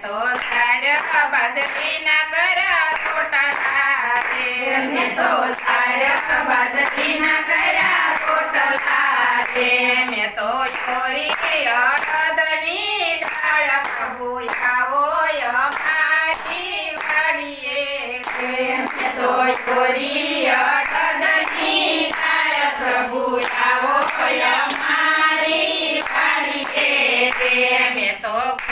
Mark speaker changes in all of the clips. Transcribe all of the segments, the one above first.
Speaker 1: તો સાર બાજરી ના કરા ખોટા લારે મેં તો સાર બાજરી ના કરા ખોટા લારે મેં તો ચોરી અડદની મેં તો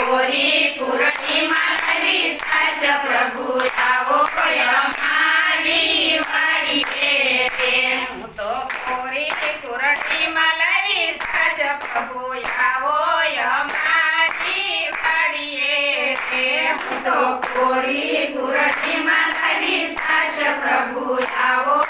Speaker 1: પૂરી પૂરણી માતાની સાસ પ્રભુ આવો અમારી વાડીએ તો પૂરી પૂરણી માલાવી સાસ પ્રભુ આવો અમારી વાડીએ તો પૂરી પૂરણી માલાવી સાસ પ્રભુ આવો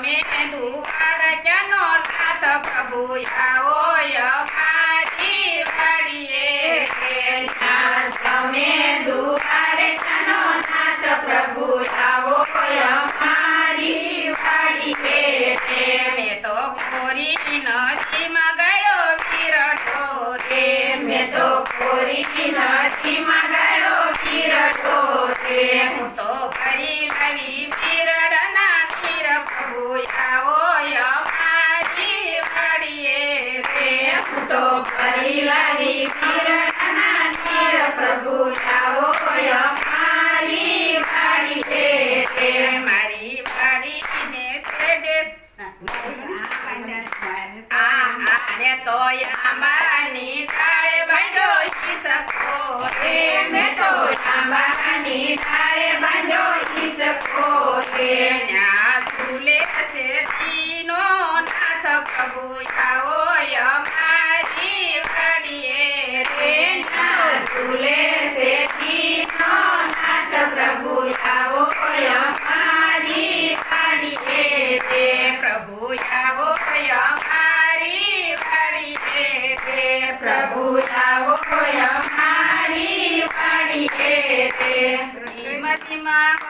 Speaker 1: તમે ધુવાર જનો નાથ પ્રભુ આ મોટો કરી કિરણના ચીર પ્રભુ આવો મારી વાડીને છેડે આને તો આંબાની ટાળે બાંધો શકો આંબાની ટાળે બાંધો શકો તારી વાડીએ રે પ્રભુ આવો અમારી વાડીએ રે શ્રીમતીમાં